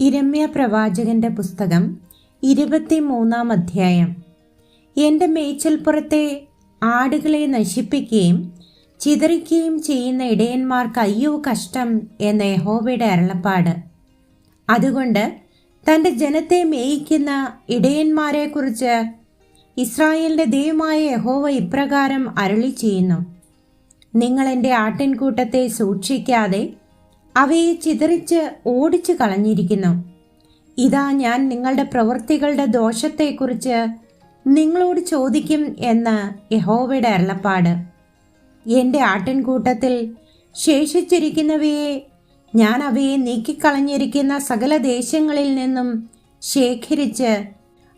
ഇരമ്യ പ്രവാചകന്റെ പുസ്തകം ഇരുപത്തിമൂന്നാം അധ്യായം. എന്റെ മേച്ചൽപ്പുറത്തെ ആടുകളെ നശിപ്പിക്കുകയും ചിതറിക്കുകയും ചെയ്യുന്ന ഇടയന്മാർക്ക് അയ്യോ കഷ്ടം എന്ന യഹോവയുടെ അരുളപ്പാട്. അതുകൊണ്ട് തന്റെ ജനത്തെ മേയിക്കുന്ന ഇടയന്മാരെക്കുറിച്ച് ഇസ്രായേലിന്റെ ദൈവമായ യഹോവ ഇപ്രകാരം അരളി ചെയ്യുന്നു നിങ്ങൾ എന്റെ ആട്ടിൻകൂട്ടത്തെ സൂക്ഷിക്കാതെ അവയെ ചിതറിച്ച് ഓടിച്ചു കളഞ്ഞിരിക്കുന്നു. ഇതാ ഞാൻ നിങ്ങളുടെ പ്രവൃത്തികളുടെ ദോഷത്തെക്കുറിച്ച് നിങ്ങളോട് ചോദിക്കും എന്ന് യഹോവയുടെ അരുളപ്പാട്. എന്റെ ആട്ടിൻകൂട്ടത്തിൽ ശേഷിച്ചിരിക്കുന്നവയെ ഞാൻ അവയെ നീക്കിക്കളഞ്ഞിരിക്കുന്ന സകല ദേശങ്ങളിൽ നിന്നും ശേഖരിച്ച്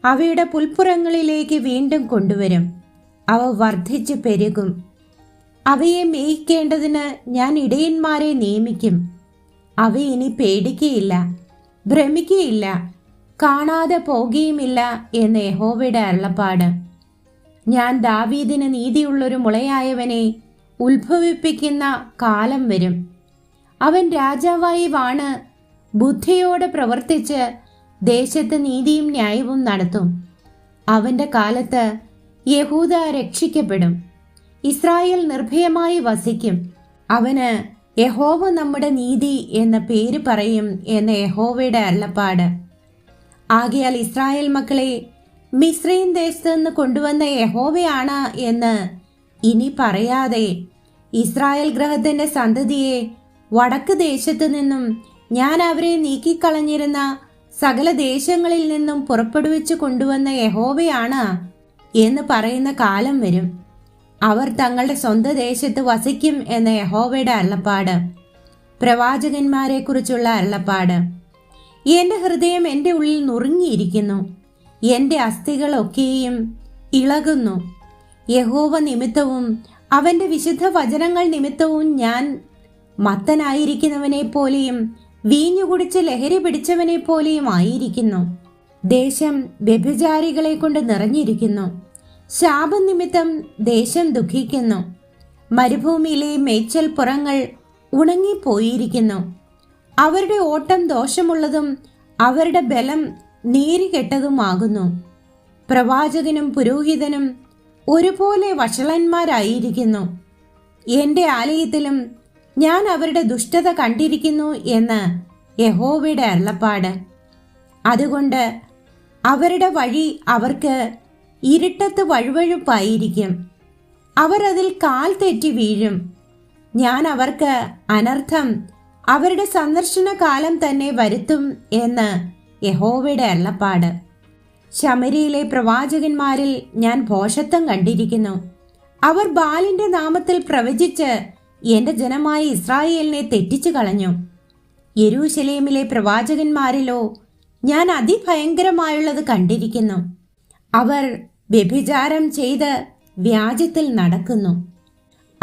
അവയുടെ പുൽപ്പുറങ്ങളിലേക്ക് വീണ്ടും കൊണ്ടുവരും. അവ വർദ്ധിച്ചു പെരുകും. അവയെ മേയിക്കേണ്ടതിന് ഞാൻ ഇടയന്മാരെ നിയമിക്കും. അവ ഇനി പേടിക്കുകയില്ല ഭ്രമിക്കുകയില്ല കാണാതെ പോകുകയുമില്ല എന്ന് യഹോവയുടെ അരുളപ്പാട്. ഞാൻ ദാവീദിന് നീതിയുള്ളൊരു മുളയായവനെ ഉത്ഭവിപ്പിക്കുന്ന കാലം വരും. അവൻ രാജാവായി വാണ് ബുദ്ധിയോടെ പ്രവർത്തിച്ച് ദേശത്ത് നീതിയും ന്യായവും നടത്തും. അവന്റെ കാലത്ത് യഹൂദ രക്ഷിക്കപ്പെടും ഇസ്രായേൽ നിർഭയമായി വസിക്കും. അവന് യഹോവ നമ്മുടെ നീതി എന്ന പേര് പറയും എന്ന യഹോവയുടെ അരുളപ്പാട്. ആകയാൽ ഇസ്രായേൽ മക്കളെ മിശ്രീൻ ദേശത്ത് നിന്ന് കൊണ്ടുവന്ന യഹോവയാണ് എന്ന് ഇനി പറയാതെ ഇസ്രായേൽ ഗ്രഹത്തിന്റെ സന്തതിയെ വടക്ക് ദേശത്തു നിന്നും ഞാൻ അവരെ നീക്കിക്കളഞ്ഞിരുന്ന സകല ദേശങ്ങളിൽ നിന്നും പുറപ്പെടുവിച്ചു കൊണ്ടുവന്ന യഹോവയാണ് എന്ന് പറയുന്ന കാലം വരും. അവർ തങ്ങളുടെ സ്വന്തം ദേശത്ത് വസിക്കും എന്ന യഹോവയുടെ അരുളപ്പാട്. പ്രവാചകന്മാരെ കുറിച്ചുള്ള അരുളപ്പാട്. എന്റെ ഹൃദയം എന്റെ ഉള്ളിൽ നുറുങ്ങിയിരിക്കുന്നു. എന്റെ അസ്ഥികളൊക്കെയും ഇളകുന്നു. യഹോവ നിമിത്തവും അവന്റെ വിശുദ്ധ വചനങ്ങൾ നിമിത്തവും ഞാൻ മത്തനായിരിക്കുന്നവനെ പോലെയും വീഞ്ഞു കുടിച്ച് ലഹരി പിടിച്ചവനെ പോലെയും ആയിരിക്കുന്നു. ദേശം വ്യഭിചാരികളെ കൊണ്ട് നിറഞ്ഞിരിക്കുന്നു. ശാപനിമിത്തം ദേശം ദുഃഖിക്കുന്നു. മരുഭൂമിയിലെ മേച്ചൽ പുറങ്ങൾ ഉണങ്ങിപ്പോയിരിക്കുന്നു. അവരുടെ ഓട്ടം ദോഷമുള്ളതും അവരുടെ ബലം നേരികെട്ടതുമാകുന്നു. പ്രവാചകനും പുരോഹിതനും ഒരുപോലെ വഷളന്മാരായിരിക്കുന്നു. എന്റെ ആലയത്തിലും ഞാൻ അവരുടെ ദുഷ്ടത കണ്ടിരിക്കുന്നു എന്ന് യഹോവയുടെ അരുളപ്പാട്. അതുകൊണ്ട് അവരുടെ വഴി അവർക്ക് ഇരുട്ടത്ത് വഴുവഴുപ്പായിരിക്കും. അവർ അതിൽ കാൽ തെറ്റി വീഴും. ഞാൻ അവർക്ക് അനർത്ഥം അവരുടെ സന്ദർശന കാലം തന്നെ വരുത്തും എന്ന് യഹോവയുടെ അള്ളപ്പാട് ശമരിയിലെ പ്രവാചകന്മാരിൽ ഞാൻ ഭോഷത്വം കണ്ടിരിക്കുന്നു. അവർ ബാലിന്റെ നാമത്തിൽ പ്രവചിച്ച് എന്റെ ജനമായ ഇസ്രായേലിനെ തെറ്റിച്ചു കളഞ്ഞു. യെരൂശലേമിലെ പ്രവാചകന്മാരിലോ ഞാൻ അതിഭയങ്കരമായുള്ളത് കണ്ടിരിക്കുന്നു. അവർ വ്യഭിചാരം ചെയ്ത് വ്യാജത്തിൽ നടക്കുന്നു.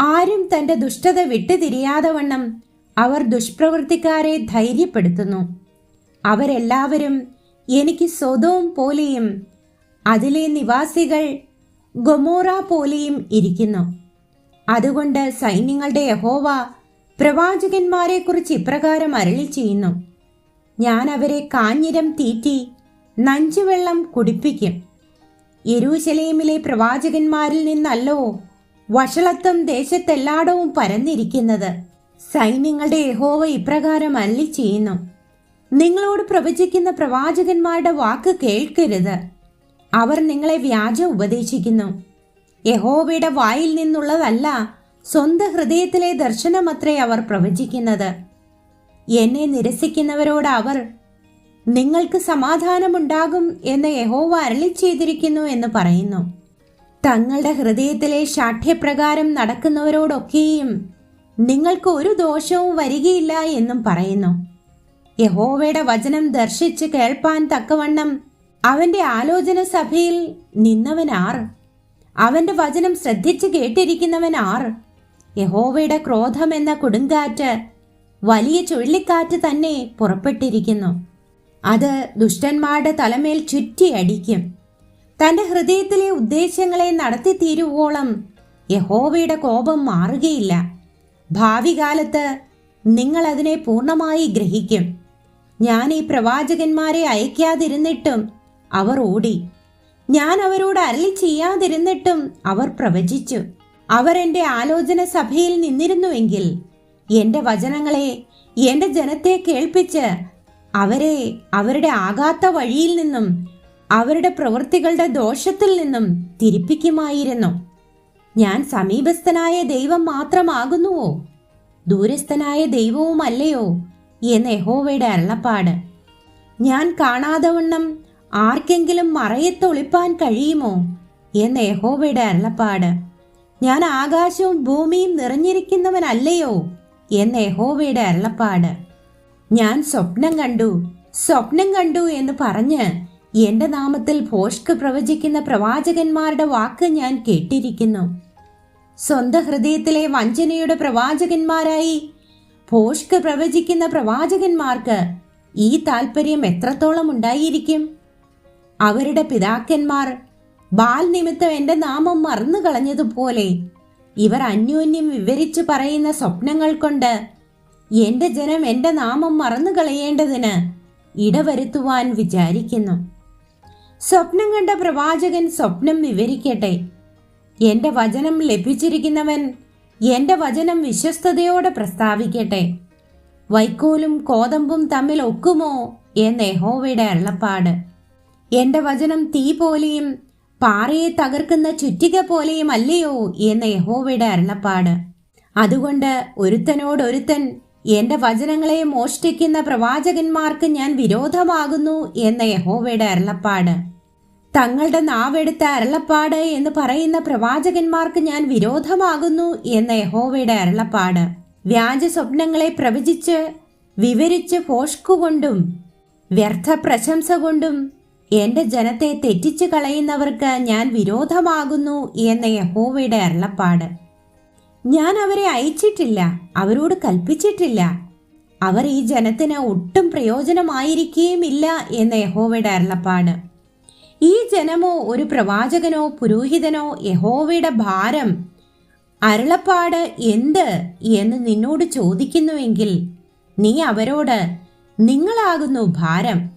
ആരും തന്റെ ദുഷ്ടത വിട്ടുതിരിയാതെ വണ്ണം അവർ ദുഷ്പ്രവൃത്തിക്കാരെ ധൈര്യപ്പെടുത്തുന്നു. അവരെല്ലാവരും എനിക്ക് സ്വതവും പോലെയും അതിലെ നിവാസികൾ ഗൊമോറ പോലെയും ഇരിക്കുന്നു. അതുകൊണ്ട് സൈന്യങ്ങളുടെ യഹോവ പ്രവാചകന്മാരെ കുറിച്ച് ഇപ്രകാരം അരളി ചെയ്യുന്നു. ഞാൻ അവരെ കാഞ്ഞിരം തീറ്റി നഞ്ചുവെള്ളം കുടിപ്പിക്കും. യെരൂശലേമിലെ പ്രവാചകന്മാരിൽ നിന്നല്ലോ വഷളത്വം ദേശത്തെല്ലായിടവും പരന്നിരിക്കുന്നത്. സൈന്യങ്ങളുടെ യഹോവ ഇപ്രകാരം അല്ലി ചെയ്യുന്നു നിങ്ങളോട് പ്രവചിക്കുന്ന പ്രവാചകന്മാരുടെ വാക്ക് കേൾക്കരുത്. അവർ നിങ്ങളെ വ്യാജ ഉപദേശിക്കുന്നു. യഹോവയുടെ വായിൽ നിന്നുള്ളതല്ല സ്വന്തം ഹൃദയത്തിലെ ദർശനമത്രേ അവർ പ്രവചിക്കുന്നത്. എന്നെ നിരസിക്കുന്നവരോട് അവർ നിങ്ങൾക്ക് സമാധാനമുണ്ടാകും എന്ന് യഹോവ അരളി ചെയ്തിരിക്കുന്നു എന്ന് പറയുന്നു. തങ്ങളുടെ ഹൃദയത്തിലെ ശാഠ്യപ്രകാരം നടക്കുന്നവരോടൊക്കെയും നിങ്ങൾക്ക് ഒരു ദോഷവും വരികയില്ല എന്നും പറയുന്നു. യഹോവയുടെ വചനം ദർശിച്ച് കേൾപ്പാൻ തക്കവണ്ണം അവന്റെ ആലോചന സഭയിൽ നിന്നവനാർ അവന്റെ വചനം ശ്രദ്ധിച്ച് കേട്ടിരിക്കുന്നവൻ ആർ യഹോവയുടെ ക്രോധം എന്ന കൊടുങ്കാറ്റ് വലിയ ചുഴലിക്കാറ്റ് തന്നെ പുറപ്പെട്ടിരിക്കുന്നു. അത് ദുഷ്ടന്മാരുടെ തലമേൽ ചുറ്റിയടിക്കും. തന്റെ ഹൃദയത്തിലെ ഉദ്ദേശങ്ങളെ നടത്തി തീരുവോളം യഹോവയുടെ കോപം മാറുകയില്ല. ഭാവി കാലത്ത് നിങ്ങൾ അതിനെ പൂർണമായി ഗ്രഹിക്കും. ഞാൻ ഈ പ്രവാചകന്മാരെ അയക്കാതിരുന്നിട്ടും അവർ ഓടി. ഞാൻ അവരോട് അരളി ചെയ്യാതിരുന്നിട്ടും അവർ പ്രവചിച്ചു. അവർ എന്റെ ആലോചന സഭയിൽ നിന്നിരുന്നുവെങ്കിൽ എന്റെ വചനങ്ങളെ എന്റെ ജനത്തെ കേൾപ്പിച്ച് അവരെ അവരുടെ ആകാത്ത വഴിയിൽ നിന്നും അവരുടെ പ്രവൃത്തികളുടെ ദോഷത്തിൽ നിന്നും തിരിപ്പിക്കുമായിരുന്നു. ഞാൻ സമീപസ്ഥനായ ദൈവം മാത്രമാകുന്നുവോ? ദൂരസ്ഥനായ ദൈവവുമല്ലയോ എന്ന് യഹോവയുടെ അരുളപ്പാട്. ഞാൻ കാണാതവണ്ണം ആർക്കെങ്കിലും മറയത്തൊളിപ്പാൻ കഴിയുമോ എന്ന് യഹോവയുടെ അരുളപ്പാട്. ഞാൻ ആകാശവും ഭൂമിയും നിറഞ്ഞിരിക്കുന്നവനല്ലയോ എന്ന് യഹോവയുടെ അരുളപ്പാട്. ഞാൻ സ്വപ്നം കണ്ടു. സ്വപ്നം കണ്ടു എന്ന് പറഞ്ഞ് എന്റെ നാമത്തിൽ ഭോഷ്ക് പ്രവചിക്കുന്ന പ്രവാചകന്മാരുടെ വാക്ക് ഞാൻ കേട്ടിരിക്കുന്നു. സ്വന്തം ഹൃദയത്തിലെ വഞ്ചനയുടെ പ്രവാചകന്മാരായി ഭോഷ്ക് പ്രവചിക്കുന്ന പ്രവാചകന്മാർക്ക് ഈ താല്പര്യം എത്രത്തോളം ഉണ്ടായിരിക്കും? അവരുടെ പിതാക്കന്മാർ ബാൽ നിമിത്തം എന്റെ നാമം മറന്നു കളഞ്ഞതുപോലെ ഇവർ അന്യോന്യം വിവരിച്ചു പറയുന്ന സ്വപ്നങ്ങൾ കൊണ്ട് എന്റെ ജനം എന്റെ നാമം മറന്നു കളയേണ്ടതിന് ഇടവരുത്തുവാൻ വിചാരിക്കുന്നു. സ്വപ്നം കണ്ട പ്രവാചകൻ സ്വപ്നം വിവരിക്കട്ടെ. എന്റെ വചനം ലഭിച്ചിരിക്കുന്നവൻ എന്റെ വചനം വിശ്വസ്തയോടെ പ്രസ്താവിക്കട്ടെ. വൈക്കോലും കോതമ്പും തമ്മിൽ ഒക്കുമോ എന്ന് യഹോവയുടെ അള്ളപ്പാട് എന്റെ വചനം തീ പോലെയും പാറയെ തകർക്കുന്ന ചുറ്റിക പോലെയും അല്ലയോ എന്ന് യഹോവയുടെ അരുളപ്പാട്. അതുകൊണ്ട് ഒരുത്തനോടൊരുത്തൻ എന്റെ വചനങ്ങളെ മോഷ്ടിക്കുന്ന പ്രവാചകന്മാർക്ക് ഞാൻ വിരോധമാകുന്നു എന്ന യഹോവയുടെ അരുളപ്പാട്. തങ്ങളുടെ നാവെടുത്ത അരുളപ്പാട് എന്ന് പറയുന്ന പ്രവാചകന്മാർക്ക് ഞാൻ വിരോധമാകുന്നു എന്ന യഹോവയുടെ അരുളപ്പാട്. വ്യാജ സ്വപ്നങ്ങളെ പ്രവചിച്ച് വിവരിച്ച് ഫോഷ്കുകൊണ്ടും വ്യർത്ഥ പ്രശംസ കൊണ്ടും എന്റെ ജനത്തെ തെറ്റിച്ചു കളയുന്നവർക്ക് ഞാൻ വിരോധമാകുന്നു എന്ന യഹോവയുടെ അരുളപ്പാട്. ഞാൻ അവരെ അയച്ചിട്ടില്ല അവരോട് കൽപ്പിച്ചിട്ടില്ല. അവർ ഈ ജനത്തിന് ഒട്ടും പ്രയോജനമായിരിക്കുകയുമില്ല എന്ന യഹോവയുടെ അരുളപ്പാട്. ഈ ജനമോ ഒരു പ്രവാചകനോ പുരോഹിതനോ യഹോവയുടെ ഭാരം അരുളപ്പാട് എന്ത് എന്ന് നിന്നോട് ചോദിക്കുന്നുവെങ്കിൽ നീ അവരോട് നിങ്ങളാകുന്നു ഭാരം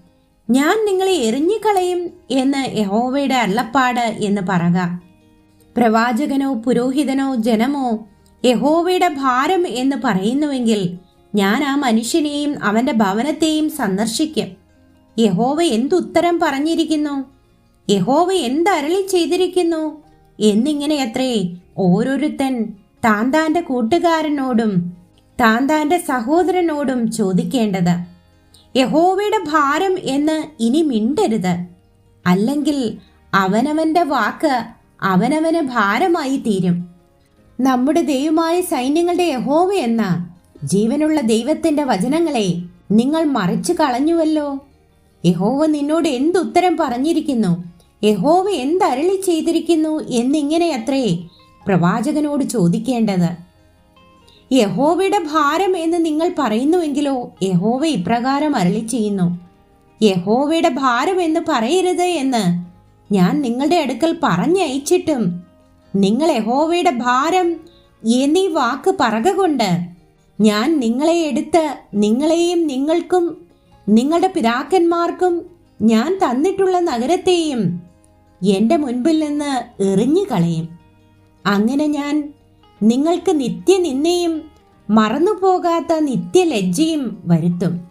ഞാൻ നിങ്ങളെ എറിഞ്ഞുകളയും എന്ന് യഹോവയുടെ അരുളപ്പാട് എന്ന് പറക പ്രവാചകനോ പുരോഹിതനോ ജനമോ യഹോവയുടെ ഭാരം എന്ന് പറയുന്നുവെങ്കിൽ ഞാൻ ആ മനുഷ്യനെയും അവന്റെ ഭവനത്തെയും സന്ദർശിക്കും. യഹോവ എന്തുത്തരം പറഞ്ഞിരിക്കുന്നു? യഹോവ എന്തരളി ചെയ്തിരിക്കുന്നു? എന്നിങ്ങനെ അത്രേ ഓരോരുത്തൻ താൻ താന്റെ കൂട്ടുകാരനോടും താൻ താന്റെ സഹോദരനോടും ചോദിക്കേണ്ടത്. യഹോവയുടെ ഭാരം എന്ന് ഇനി മിണ്ടരുത്. അല്ലെങ്കിൽ അവനവന്റെ വാക്ക് അവനവന് ഭാരമായി തീരും. നമ്മുടെ ദൈവമായ സൈന്യങ്ങളുടെ യഹോവ എന്ന ജീവനുള്ള ദൈവത്തിന്റെ വചനങ്ങളെ നിങ്ങൾ മറിച്ചു കളഞ്ഞുവല്ലോ. യഹോവ നിന്നോട് എന്തുത്തരം പറഞ്ഞിരിക്കുന്നു? യഹോവ എന്തരളി ചെയ്തിരിക്കുന്നു എന്നിങ്ങനെ അത്രേ പ്രവാചകനോട് ചോദിക്കേണ്ടത്. യഹോവയുടെ ഭാരം എന്ന് നിങ്ങൾ പറയുന്നുവെങ്കിലോ യഹോവ ഇപ്രകാരം അരളി ചെയ്യുന്നു. യഹോവയുടെ ഭാരം എന്ന് പറയരുത് എന്ന് ഞാൻ നിങ്ങളുടെ അടുക്കൽ പറഞ്ഞയച്ചിട്ടും നിങ്ങൾ യഹോവയുടെ ഭാരം എന്നീ വാക്ക് പറകൊണ്ട് ഞാൻ നിങ്ങളെ എടുത്ത് നിങ്ങളെയും നിങ്ങൾക്കും നിങ്ങളുടെ പിതാക്കന്മാർക്കും ഞാൻ തന്നിട്ടുള്ള നഗരത്തെയും എന്റെ മുൻപിൽ നിന്ന് എറിഞ്ഞു കളയും. അങ്ങനെ ഞാൻ നിങ്ങൾക്ക് നിത്യനിന്നയും മറന്നുപോകാത്ത നിത്യലജ്ജയും വരുത്തും.